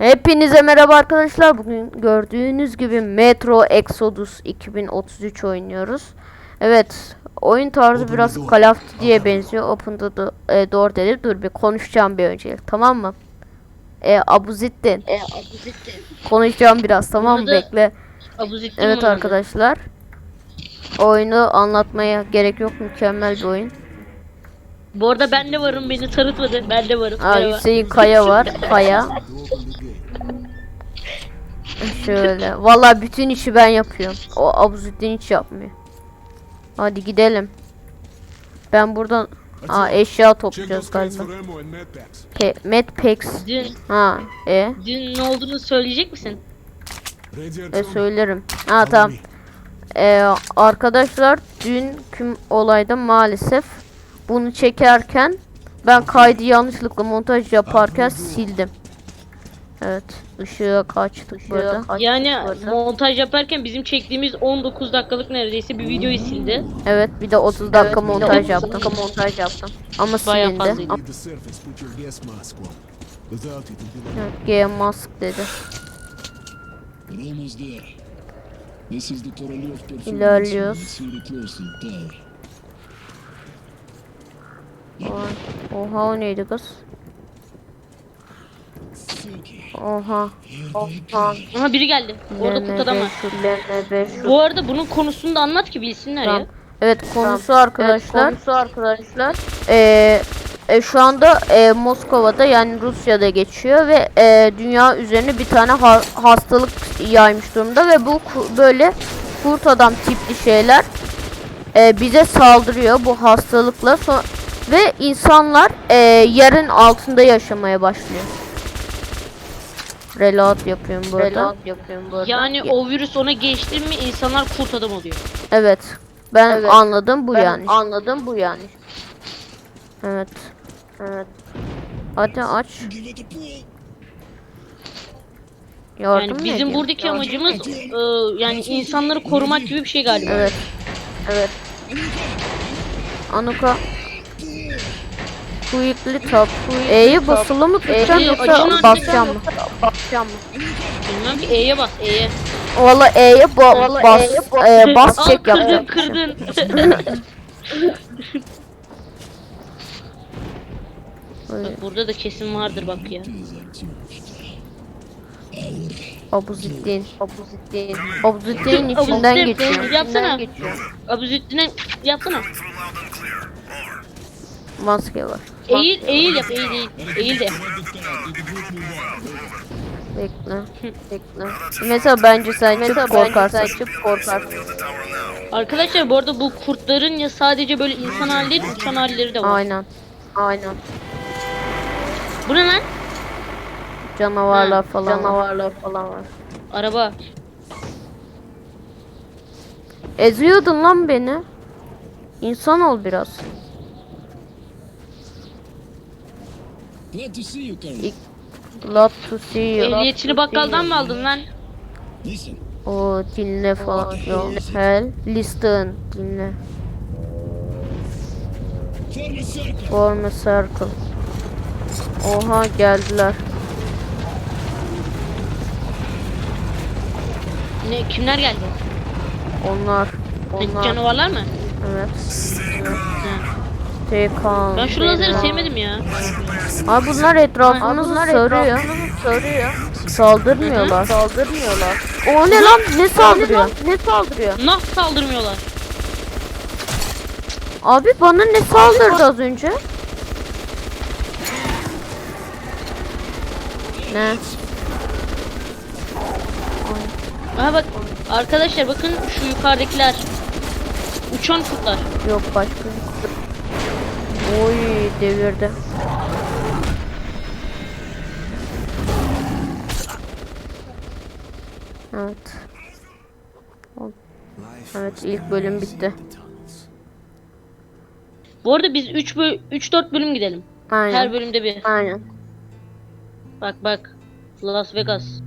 Hepinize merhaba arkadaşlar. Bugün gördüğünüz gibi Metro Exodus 2033 oynuyoruz. Evet, oyun tarzı Open biraz. Call of Duty'ye benziyor. Open the do- e, door dedi. Dur bir konuşacağım bir önce. Tamam mı? E, Abuzettin. E, Abuzettin. Konuşacağım biraz tamam mı? Bekle. Abuzettin Evet arkadaşlar. Oyunu anlatmaya gerek yok. Mükemmel bir oyun. Bu arada ben de varım beni tanıtmadı. Ben de varım. Aa. Hüseyin Kaya var. Kaya. Şöyle. Vallahi bütün işi ben yapıyorum. O Abuzettin hiç yapmıyor. Hadi gidelim. Ben buradan Aa eşya toplayacağız galiba. Pe Medpacks. Dün, Ha, e, dün ne olduğunu söyleyecek misin? E söylerim. Ha tamam. E, arkadaşlar dünkü olayda maalesef bunu çekerken ben kaydı yanlışlıkla montaj yaparken sildim. Evet, ışığa kaçtık burada. Yani montaj yaparken bizim çektiğimiz 19 dakikalık neredeyse bir videoyu sildi. Evet, bir de 30 dakika montaj yaptım. montaj yaptım. Ama Bayağı silindi. Evet, G mask dedi. İlerliyoruz. Oha o neydi kız? Oha. Oha. Ama biri geldi. Orada kurt adam var. Bu arada bunun konusunu da anlat ki bilsinler Tamam. ya. Evet konusu arkadaşlar. konusu arkadaşlar. Ee, e, şu anda e, Moskova'da yani Rusya'da geçiyor ve e, dünya üzerine bir tane ha- hastalık yaymış durumda ve bu böyle kurt adam tipli şeyler e, bize saldırıyor bu hastalıkla so- ve insanlar e, yerin altında yaşamaya başlıyor. Reload yapıyorum bu arada. yapıyorum bu Yani o virüs ona geçti mi insanlar kurt adam oluyor. Evet. Ben Evet. anladım bu Ben yani. Anladım bu yani. Evet. Evet. Hadi aç. Yardım Yani bizim edeyim? buradaki amacımız e, yani insanları korumak gibi bir şey galiba. Evet. Evet. Anuka. Quickly tap. E'yi basılı mı tutacağım yoksa basacağım mı? Basacağım mı? Bilmem ki E'ye bas E'ye. Valla E'ye ba bas. E, bas Al çek kırdın yapacağım. kırdın. bak burada da kesin vardır bak ya. Abuzettin. Abuzettin. Abuzettin içinden Abuzettin, geçiyor. yapsana. Geçiyor. Abuzüddin'e yapsana. Maske var. Eğil eğil yap eğil eğil. Eğil de. Bekle. Bekle. Mesela bence sen çık korkarsın. çık korkarsın. Arkadaşlar bu arada bu kurtların ya sadece böyle insan hali değil uçan halleri de var. Aynen. Aynen. Bu ne lan? Canavarlar Ha, falan. Canavarlar falan var. Araba. Eziyordun lan beni. İnsan ol biraz. Glad to see you, Carol. Glad to see you. Ehliyetini bakkaldan mı aldın lan? O dinle falan. Yok. Hell. Listen. Dinle. Form a circle. Oha geldiler. Ne kimler geldi? Onlar. Onlar. Canavarlar mı? Evet. Tekan. Ben şu lazeri sevmedim ya. Abi bunlar etrafımızı sarıyor. sarıyor. Saldırmıyorlar. Saldırmıyorlar. O ne lan? Ne saldırıyor? Ne saldırıyor? Nasıl saldırmıyorlar? Abi bana ne saldırdı az önce? Ne? Aha bak arkadaşlar bakın şu yukarıdakiler. Uçan kurtlar. Yok başka. Oy devirdi. Evet. Evet ilk bölüm bitti. Bu arada biz 3 böl 3 4 bölüm gidelim. Her Aynen. bölümde bir. Aynen. Bak bak. Las Vegas.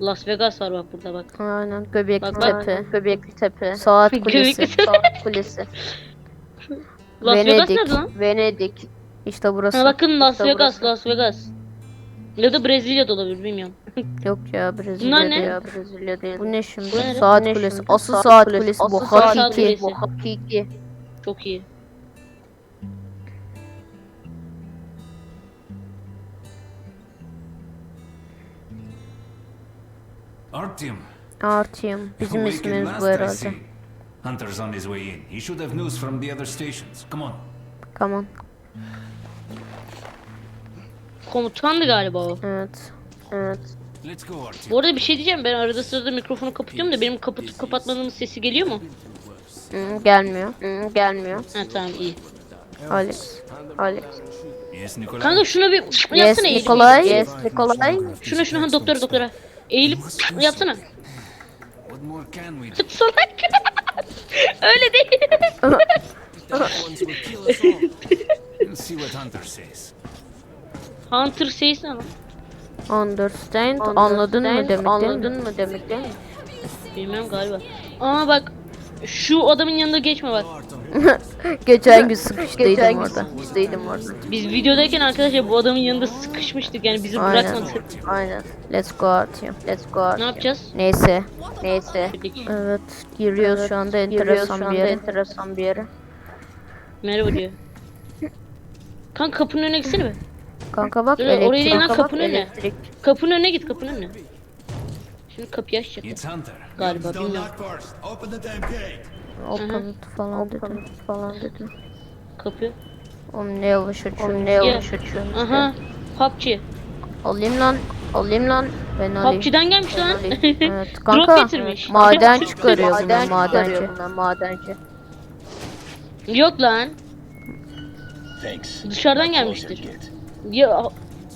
Las Vegas var bak burada bak. Aynen. Göbekli Bak, bak. tepe. Göbekli tepe. Saat kulesi. Saat kulesi. Las Vegas Venedik. nerede lan? Venedik. İşte burası. Ha bakın Las İşte Vegas, burası. Las Vegas. Ya da Brezilya'da olabilir bilmiyorum. Yok ya Brezilya Bunlar ne? Ya, Brezilya değil. Bu ne şimdi? Bu ne? Saat Bu ne kulesi. şimdi? Asıl Saat kulesi. kulesi. Bu Asıl saat hakiki. kulesi. Bu hakiki. Çok iyi. Artyom. Artyom. Bizim ismimiz bu herhalde. Hunter's on his way in. He should have news from the other stations. Come on. Come on. Komutandı galiba o. Evet. Evet. Let's go, Artyom. Bu arada bir şey diyeceğim. Ben arada sırada mikrofonu kapatıyorum da benim kapatıp kapatmadığımın sesi geliyor mu? Hı, gelmiyor. Hı, gelmiyor. Ha tamam iyi. Alex. Alex. Yes, Nikolai. Kanka şuna bir Yes yapsana eğilip. Nikolay. Yes Nikolay. Şuna şuna ha doktora doktora. Eğilip yapsana. What more can we do? Öyle değil. Hunter says. Hunter says ne lan? Understand. Anladın mı demek Anladın mı demek değil mi? Bilmem galiba. Aa bak. Şu adamın yanında geçme bak. Geçen gün sıkıştıydım orada. Sıkıştıydım orada. Biz videodayken arkadaşlar bu adamın yanında sıkışmıştık yani bizi Aynen. bırakmadı. Aynen. Let's go Artyom. Let's go Ne Artyom. yapacağız? Neyse. Neyse. Evet. Giriyoruz şu anda enteresan bir yere. Enteresan bir yere. Merhaba diyor. Kanka kapının önüne gitsene be. Kanka bak Dur, oraya elektrik. değil lan, Kanka bak, kapının önüne. elektrik. Kapının önüne git kapının önüne. Şimdi kapıyı açacak It's Hunter. galiba bilmiyorum. first. Open the damn gate. Open falan dedi. falan dedi. Kapı. Oğlum ne yavaş açıyorsun ne yavaş açıyorsun. Aha. PUBG. Alayım lan. Alayım lan. Ben alayım. PUBG'den gelmiş Ben lan. alayım. Evet Drop kanka. getirmiş. Maden çıkarıyor bunlar Maden madenci. madenci. Yok lan. Thanks. Dışarıdan gelmiştir. Ya ha-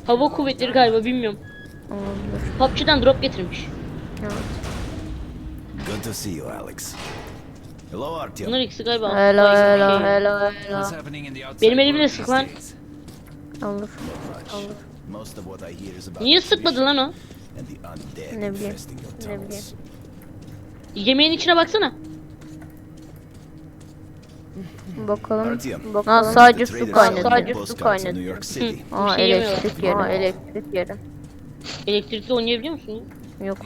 hava kuvvetleri galiba bilmiyorum. Olabilir. PUBG'den drop getirmiş. Good to see you, Alex. Hello, Artyom. Bunlar ikisi galiba. Hello hello Şey. hello What's hello. happening in the outside Benim elimle sık lan. Olur. Most of what I hear is about Niye sıkmadı lan o? and the undead Ne bileyim, ne bileyim. Yemeğin içine baksana. Bakalım. Artyom, Lan sadece su kaynadı. Sadece su kaynadı. City. Aa şey elektrik yeri. Aa elektrik yeri. Elektrikli oynayabiliyor musun? ya? Yok.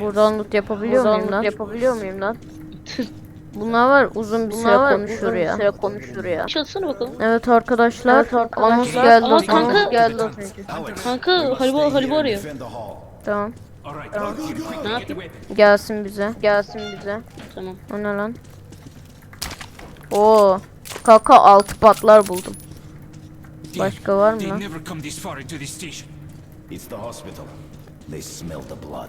Buradan loot yapabiliyor muyum lan? yapabiliyor muyum lan? Bunlar var uzun bir süre konuşur ya. süre konuşur ya. Çalışsana bakalım. Evet arkadaşlar. Anons geldi. Aa, kanka. geldi az önce. Kanka Halibo Halibo arıyor. Tamam. Ne yapayım? Gelsin bize. Gelsin bize. Tamam. O ne lan? Oo. Kaka altı patlar buldum. Başka var mı lan? never come this far into this station. It's the hospital. They smell the blood.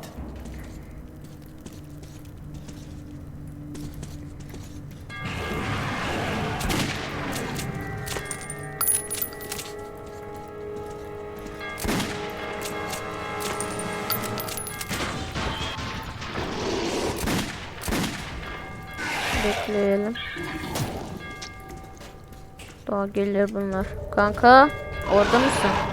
Bekleyelim. Daha gelir bunlar. Kanka orada mısın?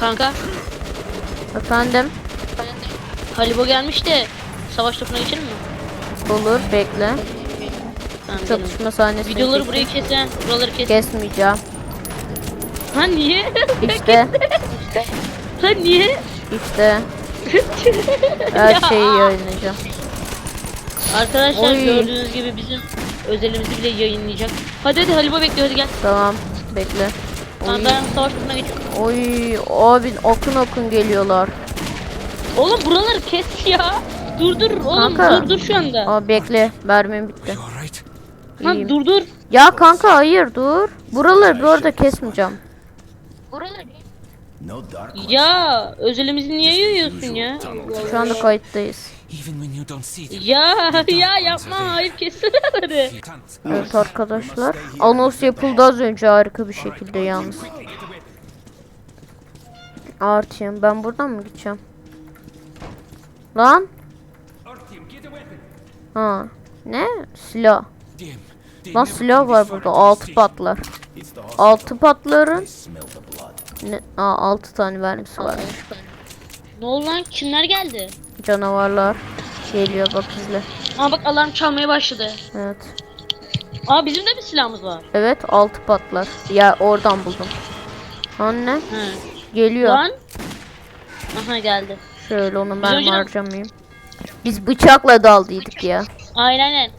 Kanka Efendim? Halibo gelmiş de savaş topuna geçelim mi? Olur bekle. Tamam. Çatışma sahnesini Videoları buraya kesen, buraları kes. kesmeyeceğim. Ha niye? İşte ha niye? işte her şeyi yayınlayacağım. Arkadaşlar Oy. gördüğünüz gibi bizim özelimizi bile yayınlayacak. Hadi hadi Halibo bekliyor hadi gel. Tamam bekle. Geçiyorum. Oy abi akın akın geliyorlar. Oğlum buraları kes ya. Dur dur oğlum Kanka. dur dur şu anda. Aa bekle mermim bitti. Ha iyiyim. dur dur. Ya kanka hayır dur. Buraları bu arada kesmeyeceğim. No dark ones. Ya özelimizi niye yayıyorsun ya? Şu anda kayıttayız. Even when you don't see them. Ya ya yapma ayıp kessene hadi. Evet arkadaşlar. Anons yapıldı az önce harika bir şekilde yalnız. Artyom ben buradan mı gideceğim? Lan? Ha. Ne? Silah. Lan silah var burada. Altı patlar. Altı patların ne? Aa, altı tane vermisi var. Ne oldu lan? Kimler geldi? Canavarlar geliyor bak izle. Aa bak alarm çalmaya başladı. Evet. Aa bizim de bir silahımız var. Evet altı patlar. Ya oradan buldum. Anne He. geliyor. Lan. Aha geldi. Şöyle onu Biz ben önceden- harcamayayım. Biz bıçakla daldıydık ya. Aynen aynen.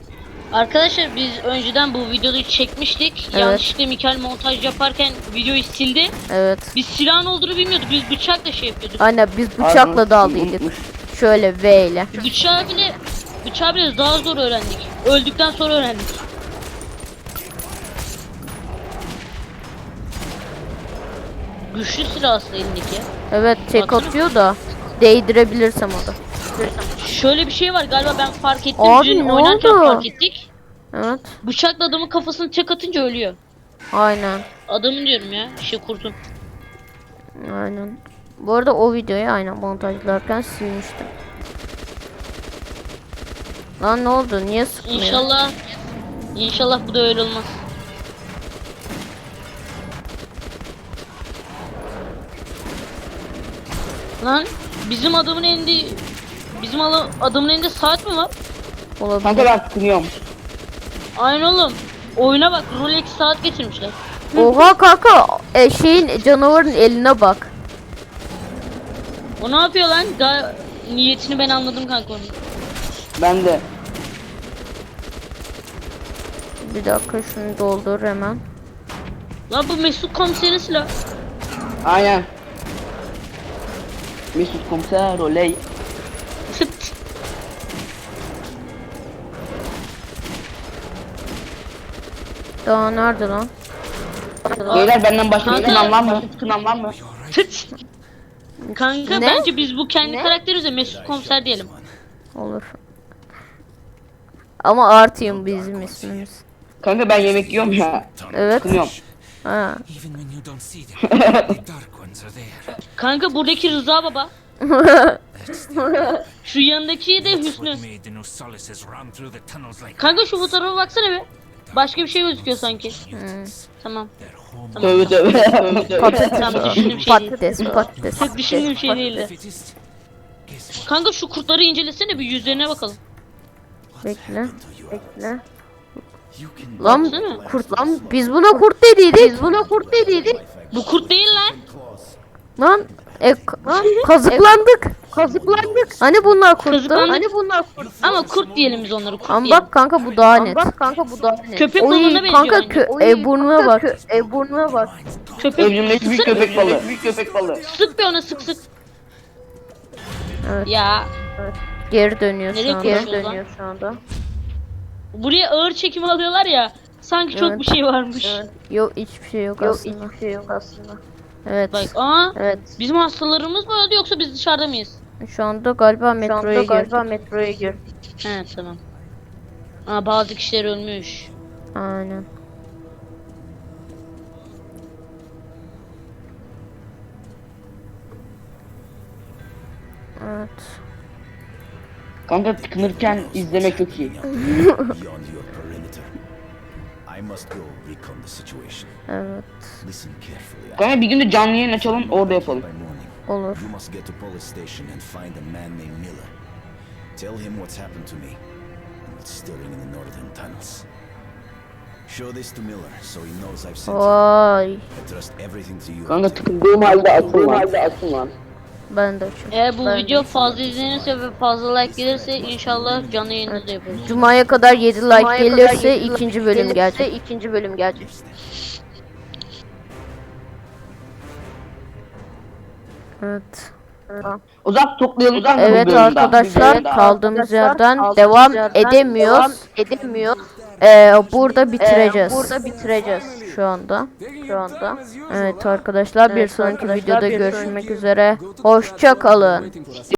Arkadaşlar biz önceden bu videoyu çekmiştik. Evet. Yanlışlıkla Mikael montaj yaparken videoyu sildi. Evet. Biz silahın olduğunu bilmiyorduk. Biz bıçakla şey yapıyorduk. Aynen biz bıçakla daldıydık. Şöyle V ile. Bıçağı bile bıçağı bile daha zor öğrendik. Öldükten sonra öğrendik. Güçlü silah aslında elindeki. Evet tek Baksana. atıyor da değdirebilirsem o da. Şöyle bir şey var galiba ben fark ettim. Abi, Dün ne oynarken oldu? fark ettik. Evet. Bıçakla adamın kafasını tek atınca ölüyor. Aynen. Adamın diyorum ya. Şey kurtun. Aynen. Bu arada o videoyu aynen montajlarken silmiştim. Lan ne oldu? Niye sıkmıyor? İnşallah İnşallah bu da öyle olmaz. Lan bizim adamın elinde bizim adamın elinde saat mi var? Olabilir. Kanka ben tıkınıyorum. Aynen oğlum. Oyuna bak Rolex saat getirmişler. Oha kanka e, şeyin canavarın eline bak. O ne yapıyor lan? Ga niyetini ben anladım kanka onun. Ben de. Bir dakika şunu doldur hemen. Lan bu Mesut komiserin silahı. Aynen. Mesut komiser oley. Daha nerede lan? Beyler benden başka Kanka. tıkınan var mı? Tıkınan var mı? Kanka Ne? bence biz bu kendi karakterimize Mesut komiser diyelim. Olur. Ama artıyım bizim ismimiz. Kanka ben yemek yiyorum ya. Evet. Tıkınıyorum. Ha. Even when you don't see them, the dark ones are there. Kanka buradaki Rıza baba. Şu yanındaki de That's Hüsnü. what made the Nosalises run through the tunnels like Kanka şu fotoğrafa baksana bir. Başka bir şey gözüküyor sanki. Tamam. their home. Tövbe tövbe. tövbe tövbe. Patates. Tamam düşündüğüm şey değil. Patates, patates. Çok düşündüğüm şey değildi. Kanka şu kurtları incelesene bir yüzlerine bakalım. Bekle. Bekle. Lan Baksana. kurt lan biz buna kurt dediydik. Biz buna kurt dediydik. Bu kurt değil lan. Lan e, ka- kazıklandık. Kazıklandık. Hani bunlar kurttu? Kazıklandık. Hani bunlar kurt? Ama kurt diyelim biz onları kurt Ama diyelim. bak kanka bu daha net. Bak kanka bu daha net. Köpek balığına benziyor kanka bence. kö- e, burnuna bak. E burnuna bak. Köpek. Evrimleşmiş büyük köpek balığı. Büyük köpek balığı. Sık bir ona sık sık. Evet. Ya Geri dönüyor Nereye şu anda. Geri lan? dönüyor şu anda. buraya ağır çekimi alıyorlar ya. Sanki çok Evet. bir şey varmış. Yok hiçbir şey yok aslında. Yok hiçbir şey yok aslında. Evet. Bak aa Evet. bizim hastalarımız mı öldü yoksa biz dışarıda mıyız? Şu anda galiba metroya galiba metroya gir. He tamam. Aa bazı kişiler ölmüş. Aynen. Evet. Kanka tıkınırken izlemek çok iyi. Evet. Kanka bir gün de canlı yayın açalım orada yapalım. Olur. you must get to police station and find a man named Miller. Tell him what's happened to me and what's stirring in the northern tunnels. Show this to Miller so he knows I've sent him. Vay. I trust everything to you. Kanka tıkındığım halde atın halde atın lan. Ben de açayım. Eğer bu Ben de video fazla izlenirse ve fazla like gelirse inşallah canlı yayında da yaparız. Cuma'ya kadar 7 like gelirse ikinci bölüm gelecek. ikinci bölüm gelecek. Evet. Zaman toplayalım bu Evet arkadaşlar kaldığımız yerden devam edemiyoruz. Edemiyor. Ee, burada bitireceğiz. burada bitireceğiz şu anda. Şu anda. Evet arkadaşlar bir sonraki videoda görüşmek üzere. Hoşça kalın.